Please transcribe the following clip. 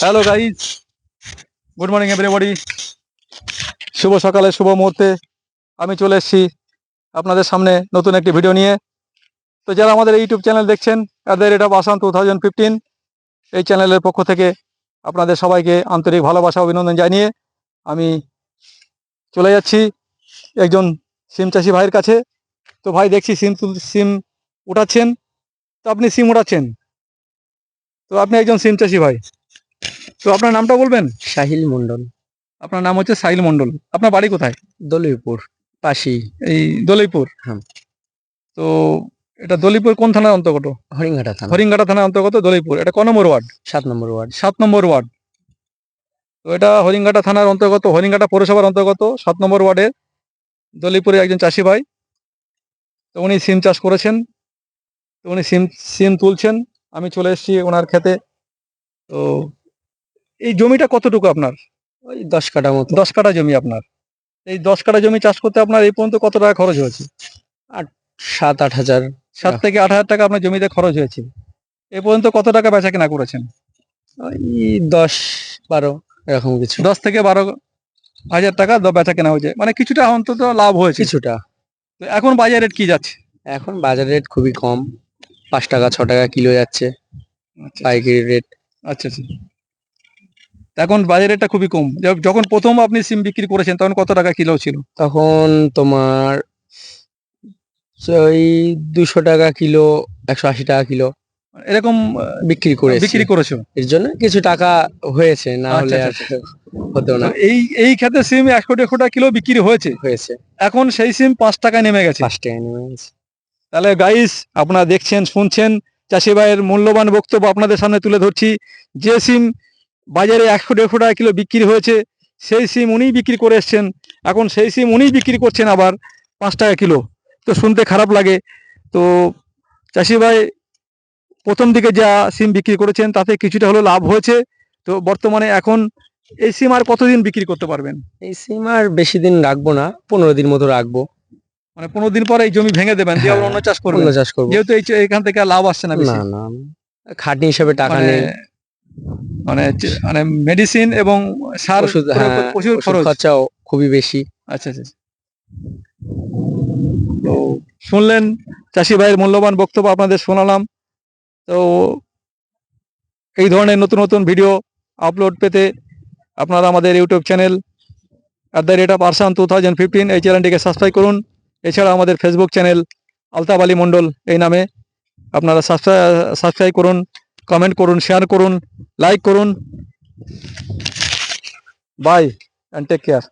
Hello guys good morning everybody শুভ সকালে, শুভ মুহূর্তে। আমি চলে এসেছি আপনাদের সামনে নতুন একটি ভিডিও নিয়ে। তো যারা আমাদের ইউটিউব চ্যানেল দেখছেন তাদের এটা বাসান টু থাউজেন্ড ফিফটিন এই চ্যানেলের পক্ষ থেকে আপনাদের সবাইকে আন্তরিক ভালোবাসা, অভিনন্দন জানিয়ে আমি চলে যাচ্ছি একজন সিম চাষি ভাইয়ের কাছে। তো ভাই, দেখছি সিম সিম উঠাচ্ছেন। তো আপনি সিম উঠাচ্ছেন? তো আপনি একজন সিম চাষি ভাই। তো আপনার নামটা বলবেন? সাহিল মন্ডল আপনার নাম হচ্ছে সাহিল মণ্ডল। আপনার বাড়ি কোথায়? দলিপুর পাশি এই দলিপুর? হ্যাঁ। তো এটা দলিপুর কোন থানার অন্তর্গত? হরিঙ্গাটা থানা। হরিঙ্গাটা থানার অন্তর্গত দলিপুর। এটা ক নম্বর ওয়ার্ড? সাত নম্বর ওয়ার্ড। সাত নম্বর ওয়ার্ড। তো এটা হরিঙ্গাটা থানার অন্তর্গত হরিঙ্গাটা পৌরসভার অন্তর্গত সাত নম্বর ওয়ার্ডের দলিপুরে একজন চাষি ভাই। তো উনি সিম চাষ করেছেন। তো উনি সিম সিম তুলছেন। আমি চলে এসেছি ওনার খেতে। তো এই জমিটা কতটুকু আপনার? ওই দশ কাটা মতো। দশ কাঠা জমি আপনার। এই দশ কাঠা জমি চাষ করতে আপনার এই পর্যন্ত কত টাকা খরচ হয়েছে? আট সাত আট হাজার। সাত থেকে আট হাজার টাকা আপনার জমিতে খরচ হয়েছে। এ পর্যন্ত কত টাকা বেচা কেনা করেছেন? ওই দশ বারো এরকম কিছু। দশ থেকে বারো হাজার টাকা বেচা কেনা হয়েছে। মানে কিছুটা অন্তত লাভ হয়েছে। কিছুটা। তো এখন বাজার রেট কি যাচ্ছে? এখন বাজার রেট খুবই কম। পাঁচ টাকা ছ টাকা কিলো যাচ্ছে পাইকারি রেট আচ্ছা আচ্ছা। এখন বাজার রেটটা খুবই কম। যখন প্রথম আপনি সিম বিক্রি করেছেন তখন কত টাকা কিলো ছিল? তখন তোমার ওই দুশো টাকা কিলো একশো আশি টাকা কিলো এরকম বিক্রি করে বিক্রি করেছ? এর জন্য কিছু টাকা হয়েছে না আচ্ছা, হলে আর আচ্ছা, হতো না। এই এই ক্ষেত্রে সিম একশো দেড়শো টাকা কিলো বিক্রি হয়েছে? হয়েছে। এখন সেই সিম পাঁচ টাকায় নেমে গেছে? পাঁচ টাকা নেমে গেছে। তাহলে গাইস আপনারা দেখছেন, শুনছেন, চাষি ভাইয়ের মূল্যবান বক্তব্য আপনাদের সামনে তুলে ধরছি। যে সিম বাজারে একশো দেড়শো টাকা কিলো বিক্রি হয়েছে, সেই সিম উনিই বিক্রি করে এসছেন। এখন সেই সিম উনিই বিক্রি করছেন আবার পাঁচ টাকা কিলো। তো শুনতে খারাপ লাগে। তো চাষি ভাই, প্রথম দিকে যা সিম বিক্রি করেছেন, তাতে কিছুটা হলো লাভ হয়েছে। তো বর্তমানে এখন এই সিম আর কতদিন বিক্রি করতে পারবেন? এই সিম আর বেশি দিন রাখব না, পনেরো দিন মতো রাখব। মানে পনেরো দিন পরে এই জমি ভেঙে দেবেন দিয়ে আবার হ্যাঁ, অন্য চাষ করবেন। অন্য চাষ করব। যেহেতু এই এখান থেকে লাভ আসছে না বেশি। না না খাটনি হিসেবে টাকা মানে নেই। মানে মানে মেডিসিন এবং সার ওষুধ হ্যাঁ প্রচুর খরচ। খরচাও খুবই বেশি। আচ্ছা আচ্ছা আচ্ছা। তো শুনলেন চাষি ভাইয়ের মূল্যবান বক্তব্য আপনাদের শোনালাম। তো এই ধরনের নতুন নতুন ভিডিও আপলোড পেতে আপনারা আমাদের YouTube channel at the rate of Arsan two thousand fifteen এই চ্যানেলটিকে সাবস্ক্রাইব করুন। এছাড়া আমাদের ফেসবুক চ্যানেল আলতাব আলী মণ্ডল এই নামে আপনারা সাবস্ক্রাইব করুন কমেন্ট করুন শেয়ার করুন লাইক করুন। By and take care